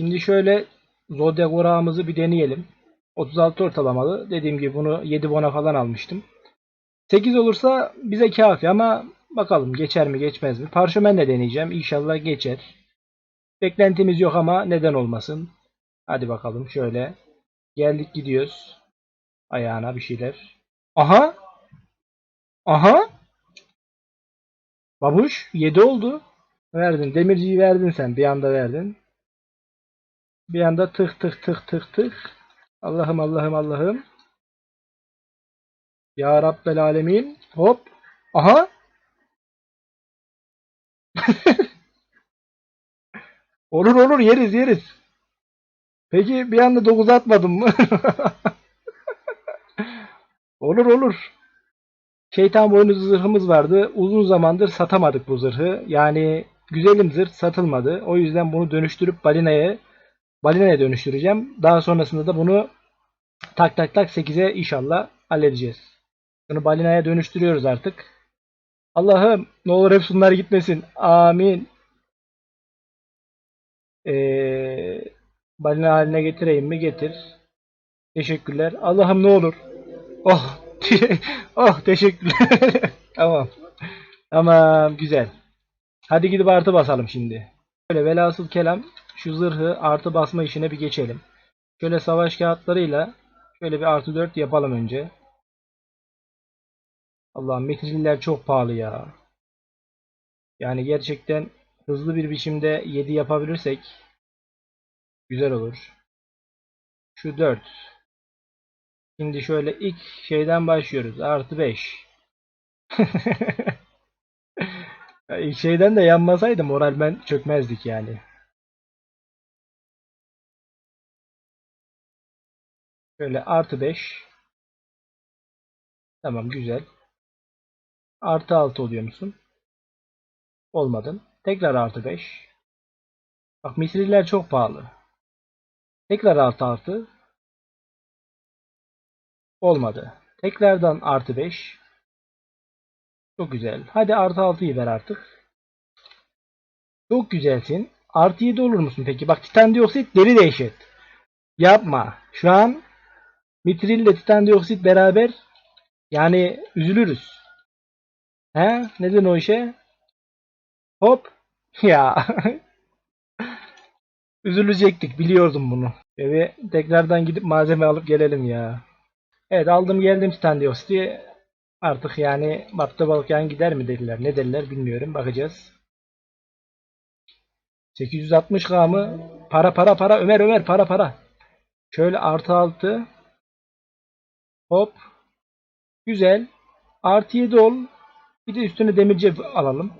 Şimdi şöyle Zodiac orağımızı bir deneyelim. 36 ortalamalı. Dediğim gibi bunu 7 bona falan almıştım. 8 olursa bize kafi ama bakalım geçer mi geçmez mi. Parşömenle deneyeceğim. İnşallah geçer. Beklentimiz yok ama neden olmasın. Hadi bakalım şöyle. Geldik gidiyoruz. Ayağına bir şeyler. Aha. Aha. Babuş 7 oldu. Verdin. Demirciyi verdin sen. Bir anda verdin. Bir anda tık tık tık tık tık. Allah'ım Allah'ım Allah'ım. Ya Rabbel Alemin. Hop. Aha. olur olur yeriz yeriz. Peki bir anda 9 atmadın mı? olur olur. Şeytan boynuzu zırhımız vardı. Uzun zamandır satamadık bu zırhı. Yani güzelim zırh satılmadı. O yüzden bunu dönüştürüp balinaya balinaya dönüştüreceğim. Daha sonrasında da bunu tak tak tak 8'e inşallah halledeceğiz. Bunu balinaya dönüştürüyoruz artık. Allah'ım ne olur hep bunlar gitmesin. Amin. Ee, balina haline getireyim mi? Getir. Teşekkürler. Allah'ım ne olur. Oh. oh teşekkürler. tamam. Tamam güzel. Hadi gidip artı basalım şimdi. Böyle velhasıl kelam şu zırhı artı basma işine bir geçelim. Şöyle savaş kağıtlarıyla şöyle bir artı 4 yapalım önce. Allah'ım metriller çok pahalı ya. Yani gerçekten hızlı bir biçimde 7 yapabilirsek güzel olur. Şu 4. Şimdi şöyle ilk şeyden başlıyoruz. Artı 5. ilk şeyden de yanmasaydı moralmen çökmezdik yani. Şöyle artı 5. Tamam güzel. Artı 6 oluyor musun? Olmadın. Tekrar artı 5. Bak misriler çok pahalı. Tekrar artı artı. Olmadı. Tekrardan artı 5. Çok güzel. Hadi artı 6'yı ver artık. Çok güzelsin. Artı 7 olur musun peki? Bak titan dioksit deri dehşet. Yapma. Şu an mitril ile titan dioksit beraber yani üzülürüz. He? Neden o işe? Hop. Ya. Üzülecektik. Biliyordum bunu. Eve tekrardan gidip malzeme alıp gelelim ya. Evet aldım geldim Standios diye. Artık yani battı balık yan gider mi dediler. Ne dediler bilmiyorum. Bakacağız. 860k mı? Para para para. Ömer Ömer para para. Şöyle artı altı. Hop. Güzel. Artı 7 ol. Bir de üstüne demirci alalım.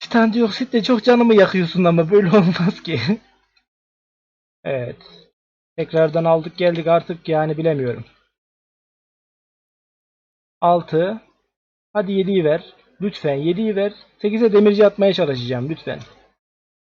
Titan dioksit de çok canımı yakıyorsun ama böyle olmaz ki. evet. Tekrardan aldık geldik artık yani bilemiyorum. 6. Hadi 7'yi ver. Lütfen 7'yi ver. 8'e demirci atmaya çalışacağım lütfen.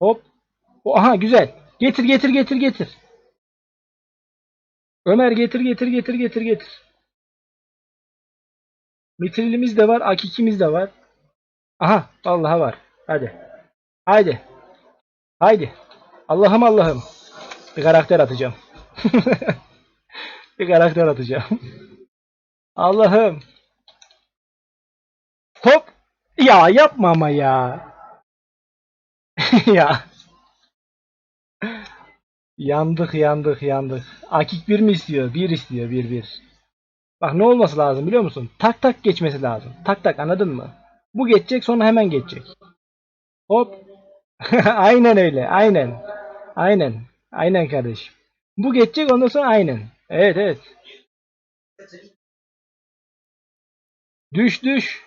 Hop. Aha güzel. Getir getir getir getir. Ömer getir getir getir getir getir. Mitrilimiz de var, akikimiz de var. Aha, vallahi var. Hadi. Haydi. Haydi. Allah'ım Allah'ım. Bir karakter atacağım. bir karakter atacağım. Allah'ım. Hop. Ya yapma ama ya. ya. Yandık yandık yandık. Akik bir mi istiyor? Bir istiyor. Bir bir. Bak ne olması lazım biliyor musun? Tak tak geçmesi lazım. Tak tak anladın mı? Bu geçecek sonra hemen geçecek. Hop. aynen öyle. Aynen. Aynen. Aynen kardeşim. Bu geçecek ondan sonra aynen. Evet evet. Düş düş.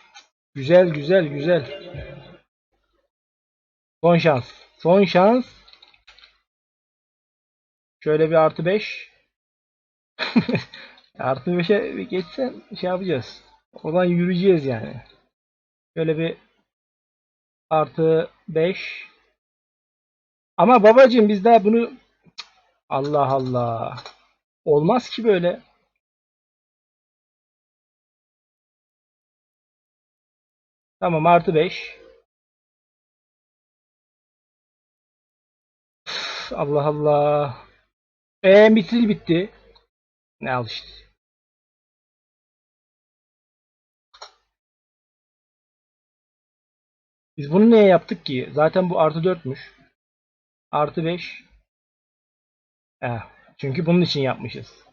Güzel güzel güzel. Son şans. Son şans. Şöyle bir artı 5. artı 5'e geçsen şey yapacağız. Oradan yürüyeceğiz yani. Şöyle bir artı 5. Ama babacığım biz daha bunu Allah Allah. Olmaz ki böyle. Tamam artı 5. Allah Allah. E mitril bitti. Ne al işte. Biz bunu niye yaptık ki? Zaten bu artı 4'müş. Artı 5. Eh, çünkü bunun için yapmışız.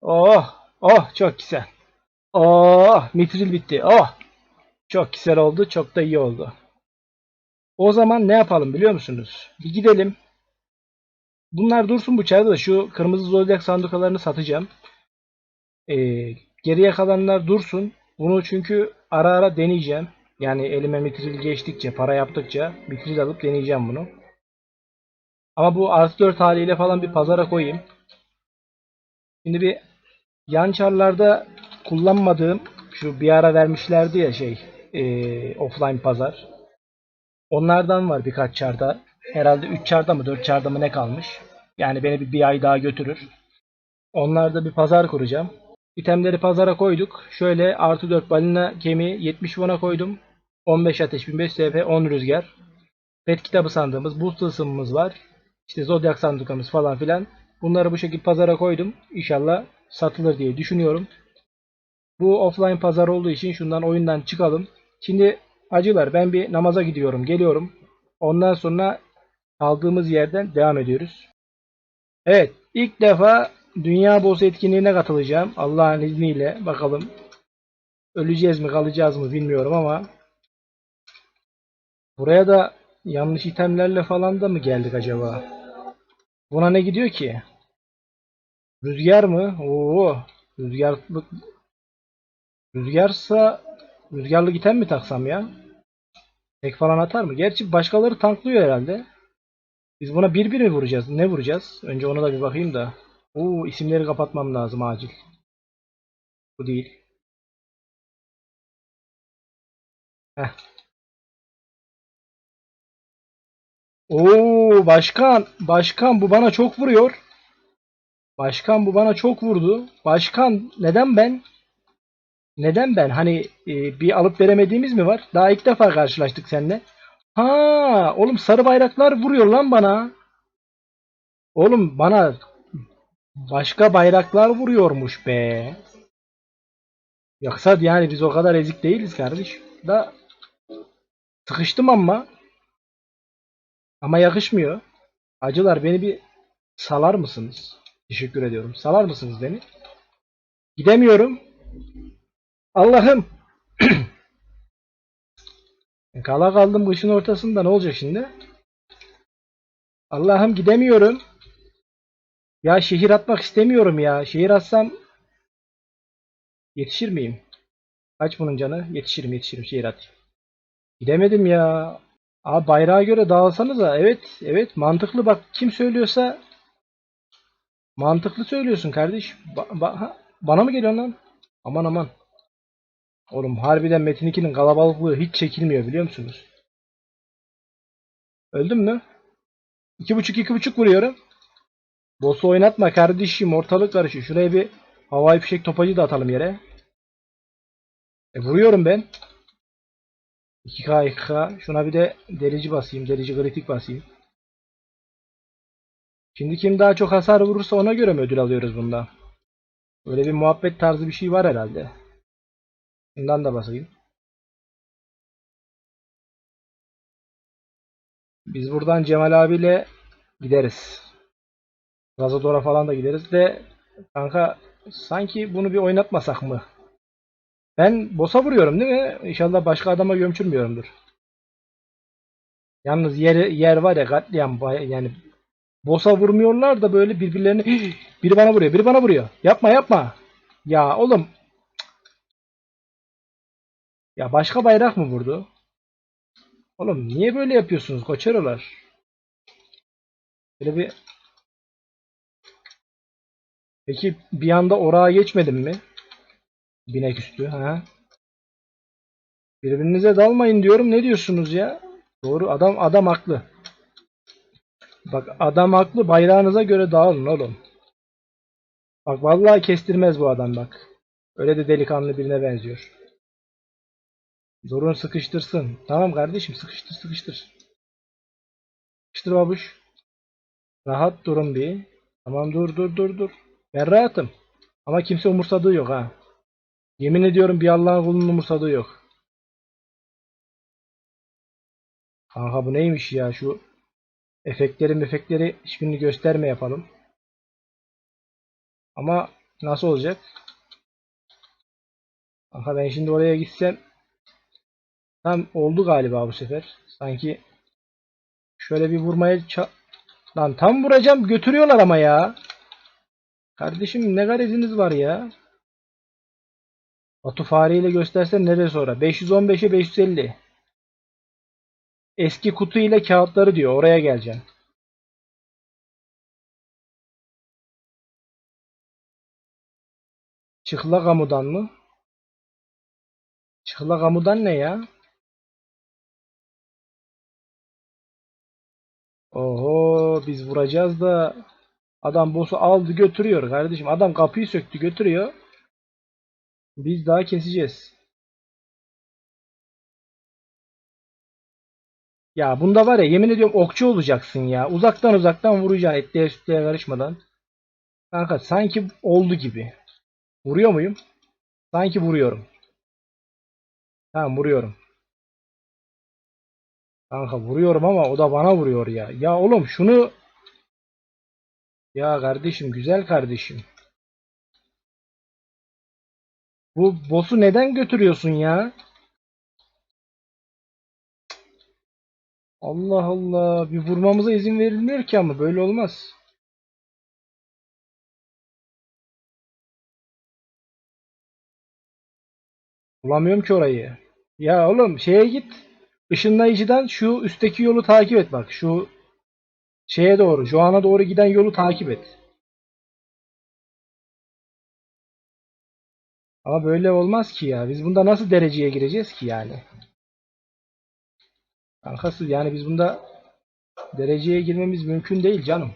Oh, oh çok güzel. Oh, mitril bitti. Oh, çok güzel oldu. Çok da iyi oldu. O zaman ne yapalım biliyor musunuz? Bir gidelim. Bunlar dursun bu çayda da şu kırmızı zodyak sandukalarını satacağım. Ee, geriye kalanlar dursun. Bunu çünkü ara ara deneyeceğim. Yani elime mitril geçtikçe, para yaptıkça mitril alıp deneyeceğim bunu. Ama bu artı 4 haliyle falan bir pazara koyayım. Şimdi bir yan çarlarda kullanmadığım şu bir ara vermişlerdi ya şey e, offline pazar. Onlardan var birkaç çarda. Herhalde 3 çarda mı 4 çarda mı ne kalmış. Yani beni bir, bir ay daha götürür. Onlarda bir pazar kuracağım. İtemleri pazara koyduk. Şöyle artı 4 balina kemiği 70 won'a koydum. 15 ateş 1500 TP 10 rüzgar. Pet kitabı sandığımız, buz tılsımımız var. İşte zodyak sandukamız falan filan. Bunları bu şekilde pazara koydum. İnşallah satılır diye düşünüyorum. Bu offline pazar olduğu için şundan oyundan çıkalım. Şimdi acılar ben bir namaza gidiyorum, geliyorum. Ondan sonra kaldığımız yerden devam ediyoruz. Evet, ilk defa Dünya Boss etkinliğine katılacağım. Allah'ın izniyle bakalım. Öleceğiz mi, kalacağız mı bilmiyorum ama buraya da yanlış itemlerle falan da mı geldik acaba? Buna ne gidiyor ki? Rüzgar mı? Oo, rüzgarlık Rüzgarsa rüzgarlı item mi taksam ya? Tek falan atar mı? Gerçi başkaları tanklıyor herhalde. Biz buna bir bir mi vuracağız? Ne vuracağız? Önce ona da bir bakayım da. Oo isimleri kapatmam lazım acil. Bu değil. Heh. Oo başkan, başkan bu bana çok vuruyor. Başkan bu bana çok vurdu. Başkan neden ben? Neden ben? Hani e, bir alıp veremediğimiz mi var? Daha ilk defa karşılaştık seninle. Ha, oğlum sarı bayraklar vuruyor lan bana. Oğlum bana başka bayraklar vuruyormuş be. Yoksa yani biz o kadar ezik değiliz kardeş. Da sıkıştım ama. Ama yakışmıyor. Acılar beni bir salar mısınız? Teşekkür ediyorum. Salar mısınız beni? Gidemiyorum. Allah'ım. Kala kaldım kışın ortasında ne olacak şimdi? Allah'ım gidemiyorum. Ya şehir atmak istemiyorum ya. Şehir atsam yetişir miyim? Kaç bunun canı? Yetişirim yetişirim şehir at. Gidemedim ya. Abi bayrağa göre dağılsanıza. Evet evet mantıklı bak kim söylüyorsa mantıklı söylüyorsun kardeş. Ba ba bana mı geliyorsun lan? Aman aman. Oğlum harbiden Metin 2'nin kalabalıklığı hiç çekilmiyor biliyor musunuz? Öldüm mü? 2.5 2.5 vuruyorum. Boss'u oynatma kardeşim ortalık karışıyor. Şuraya bir havai fişek topacı da atalım yere. E vuruyorum ben. 2K 2K. Şuna bir de delici basayım. Delici kritik basayım. Şimdi kim daha çok hasar vurursa ona göre mi ödül alıyoruz bunda? Öyle bir muhabbet tarzı bir şey var herhalde. Bundan da basayım. Biz buradan Cemal abiyle gideriz. Razador'a falan da gideriz de kanka sanki bunu bir oynatmasak mı? Ben boss'a vuruyorum değil mi? İnşallah başka adama gömçürmüyorumdur. Yalnız yer, yer var ya katliam yani boss'a vurmuyorlar da böyle birbirlerini biri bana vuruyor biri bana vuruyor. Yapma yapma. Ya oğlum ya başka bayrak mı vurdu? Oğlum niye böyle yapıyorsunuz koçerolar? Böyle bir Peki bir anda orağa geçmedim mi? Binek üstü ha? Birbirinize dalmayın diyorum. Ne diyorsunuz ya? Doğru adam adam haklı. Bak adam haklı. Bayrağınıza göre dağılın oğlum. Bak vallahi kestirmez bu adam bak. Öyle de delikanlı birine benziyor. Zorun sıkıştırsın. Tamam kardeşim sıkıştır sıkıştır. Sıkıştır babuş. Rahat durun bir. Tamam dur dur dur dur. Ben rahatım. Ama kimse umursadığı yok ha. Yemin ediyorum bir Allah'ın kulunun umursadığı yok. Kanka bu neymiş ya şu efektleri efektleri hiçbirini gösterme yapalım. Ama nasıl olacak? Kanka ben şimdi oraya gitsem tam oldu galiba bu sefer. Sanki şöyle bir vurmaya Lan tam vuracağım götürüyorlar ama ya. Kardeşim ne gareziniz var ya. Batu fareyle göstersen nereye sonra? 515'e 550. Eski kutu ile kağıtları diyor. Oraya geleceğim. Çıkla amudan mı? Çıkla amudan ne ya? Oho biz vuracağız da adam boss'u aldı götürüyor kardeşim. Adam kapıyı söktü götürüyor. Biz daha keseceğiz. Ya bunda var ya yemin ediyorum okçu olacaksın ya. Uzaktan uzaktan vuracaksın etliye sütlüye karışmadan. Kanka sanki oldu gibi. Vuruyor muyum? Sanki vuruyorum. Tamam vuruyorum. Kanka vuruyorum ama o da bana vuruyor ya. Ya oğlum şunu ya kardeşim güzel kardeşim. Bu boss'u neden götürüyorsun ya? Allah Allah. Bir vurmamıza izin verilmiyor ki ama böyle olmaz. Bulamıyorum ki orayı. Ya oğlum şeye git. Işınlayıcıdan şu üstteki yolu takip et bak. Şu şeye doğru, Joan'a doğru giden yolu takip et. Ama böyle olmaz ki ya. Biz bunda nasıl dereceye gireceğiz ki yani? Kankası yani biz bunda dereceye girmemiz mümkün değil canım.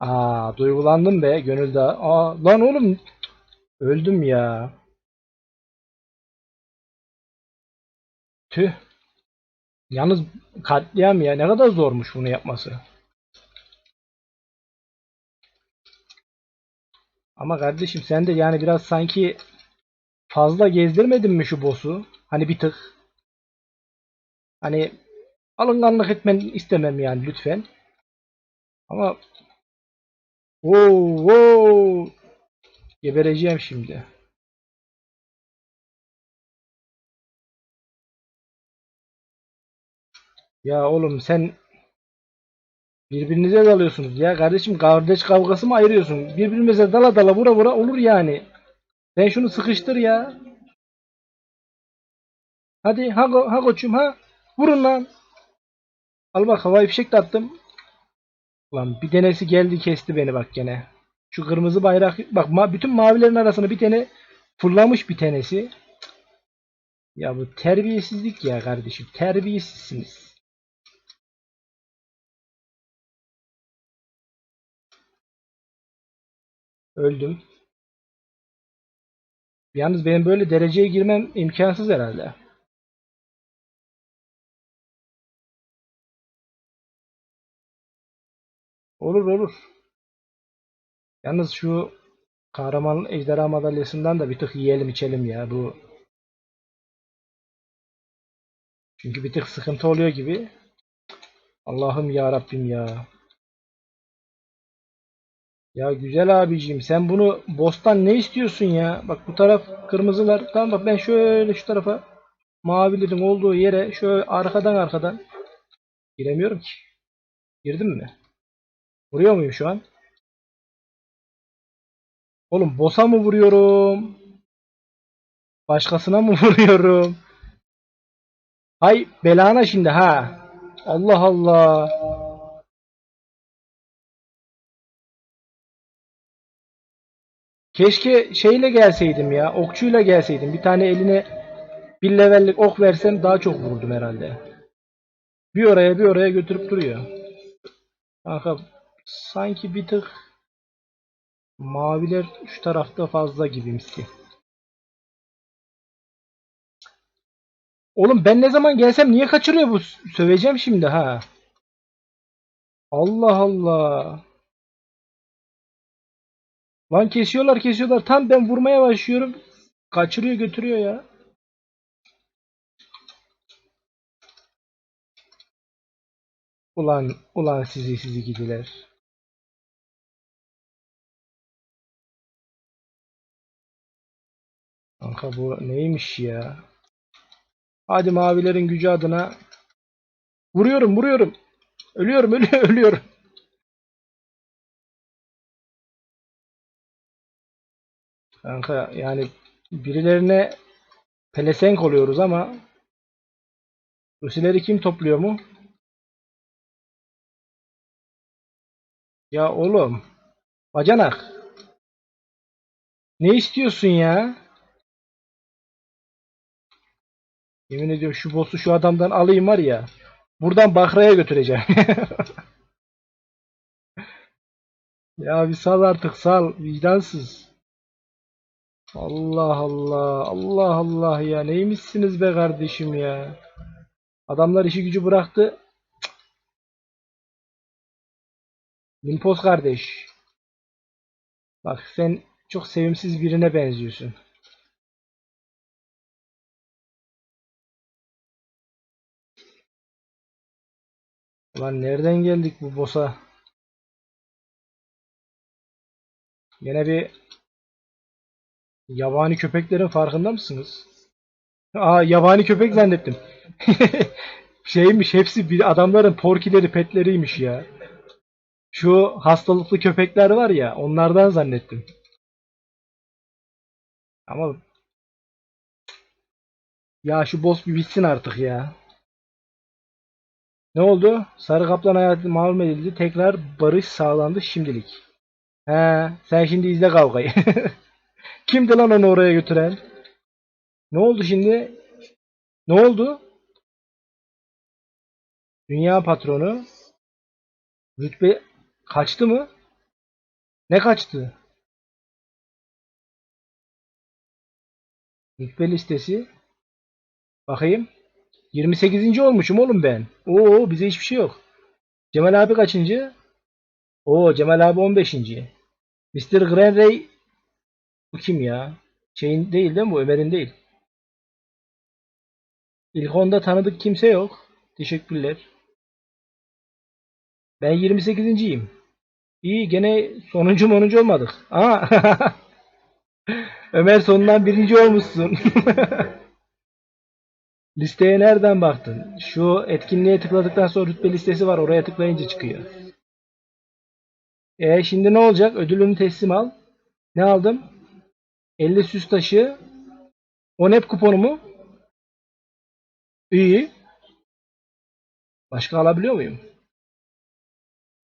Aa duygulandım be gönülde. Aa lan oğlum öldüm ya. Tüh. Yalnız katliam ya ne kadar zormuş bunu yapması. Ama kardeşim sen de yani biraz sanki fazla gezdirmedin mi şu boss'u? Hani bir tık. Hani alınganlık etmen istemem yani lütfen. Ama wow, wow. Gebereceğim şimdi. Ya oğlum sen birbirinize dalıyorsunuz ya. Kardeşim kardeş kavgası mı ayırıyorsun? Birbirimize dala dala vura vura olur yani. Sen şunu sıkıştır ya. Hadi ha, go- ha koçum ha. Vurun lan. Al bak havai fişek de attım. Lan bir tanesi geldi kesti beni bak gene. Şu kırmızı bayrak bak ma bütün mavilerin arasına bir tane fırlamış bir tanesi. Ya bu terbiyesizlik ya kardeşim. Terbiyesizsiniz. Öldüm. Yalnız benim böyle dereceye girmem imkansız herhalde. Olur olur. Yalnız şu kahraman ejderha madalyasından da bir tık yiyelim içelim ya bu. Çünkü bir tık sıkıntı oluyor gibi. Allah'ım ya Rabbim ya. Ya güzel abicim sen bunu boss'tan ne istiyorsun ya? Bak bu taraf kırmızılar. Tamam bak ben şöyle şu tarafa mavilerin olduğu yere şöyle arkadan arkadan giremiyorum ki. Girdim mi? Vuruyor muyum şu an? Oğlum boss'a mı vuruyorum? Başkasına mı vuruyorum? Hay belana şimdi ha. Allah Allah. Keşke şeyle gelseydim ya. Okçuyla gelseydim. Bir tane eline bir levellik ok versem daha çok vururdum herhalde. Bir oraya bir oraya götürüp duruyor. Kanka sanki bir tık maviler şu tarafta fazla gibimsi. Oğlum ben ne zaman gelsem niye kaçırıyor bu? Söveceğim şimdi ha. Allah Allah. Lan kesiyorlar kesiyorlar. Tam ben vurmaya başlıyorum. Kaçırıyor götürüyor ya. Ulan ulan sizi sizi gidiler. Kanka bu neymiş ya? Hadi mavilerin gücü adına. Vuruyorum vuruyorum. Ölüyorum ölüyorum ölüyorum. Kanka yani birilerine pelesenk oluyoruz ama Rusileri kim topluyor mu? Ya oğlum bacanak ne istiyorsun ya? Yemin ediyorum şu boss'u şu adamdan alayım var ya buradan Bakra'ya götüreceğim. ya bir sal artık sal vicdansız. Allah Allah Allah Allah ya neymişsiniz be kardeşim ya. Adamlar işi gücü bıraktı. Limpos kardeş. Bak sen çok sevimsiz birine benziyorsun. Ulan nereden geldik bu boss'a? Yine bir yabani köpeklerin farkında mısınız? Aa yabani köpek zannettim. Şeymiş hepsi bir adamların porkileri petleriymiş ya. Şu hastalıklı köpekler var ya onlardan zannettim. Ama ya şu boss bir bitsin artık ya. Ne oldu? Sarı kaplan hayatı malum edildi. Tekrar barış sağlandı şimdilik. He, sen şimdi izle kavgayı. Kimdi lan onu oraya götüren? Ne oldu şimdi? Ne oldu? Dünya patronu rütbe kaçtı mı? Ne kaçtı? Rütbe listesi. Bakayım. 28. olmuşum oğlum ben. Oo bize hiçbir şey yok. Cemal abi kaçıncı? Oo Cemal abi 15. Mr. Grenray bu kim ya? Şeyin değil değil mi bu? Ömer'in değil. İlk onda tanıdık kimse yok. Teşekkürler. Ben 28.yim. İyi gene sonuncu monuncu olmadık. Aa. Ömer sonundan birinci olmuşsun. Listeye nereden baktın? Şu etkinliğe tıkladıktan sonra rütbe listesi var. Oraya tıklayınca çıkıyor. E şimdi ne olacak? Ödülünü teslim al. Ne aldım? 50 süs taşı. ONEP kuponu mu? İyi. Başka alabiliyor muyum?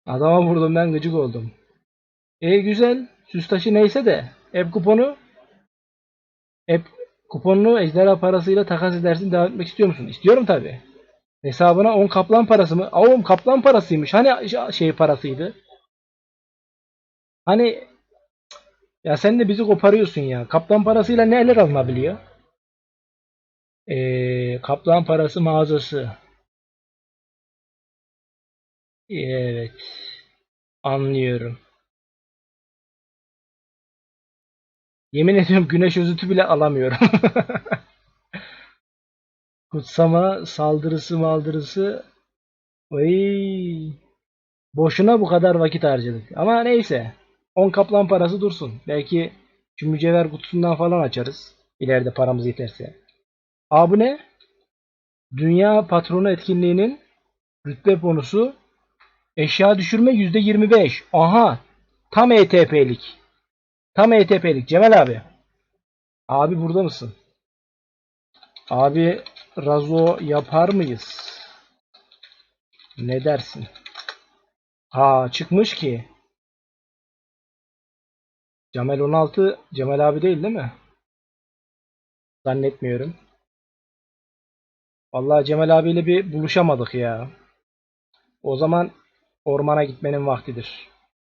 Adama vurdum ben gıcık oldum. E güzel. Süs taşı neyse de. App kuponu. App kuponunu ejderha parasıyla takas edersin. Devam etmek istiyor musun? İstiyorum tabi. Hesabına 10 kaplan parası mı? Oğlum kaplan parasıymış. Hani şey parasıydı? Hani ya sen de bizi koparıyorsun ya. Kaplan parasıyla neler alınabiliyor? Ee, kaplan parası mağazası. Evet. Anlıyorum. Yemin ediyorum güneş özütü bile alamıyorum. Kutsama saldırısı maldırısı. Oy. Boşuna bu kadar vakit harcadık. Ama neyse. 10 kaplan parası dursun. Belki şu kutusundan falan açarız. İleride paramız yeterse. Aa bu ne? Dünya patronu etkinliğinin rütbe bonusu eşya düşürme %25. Aha. Tam ETP'lik. Tam ETP'lik. Cemal abi. Abi burada mısın? Abi razo yapar mıyız? Ne dersin? Ha çıkmış ki. Cemal 16 Cemal abi değil değil mi? Zannetmiyorum. Vallahi Cemal abiyle bir buluşamadık ya. O zaman ormana gitmenin vaktidir.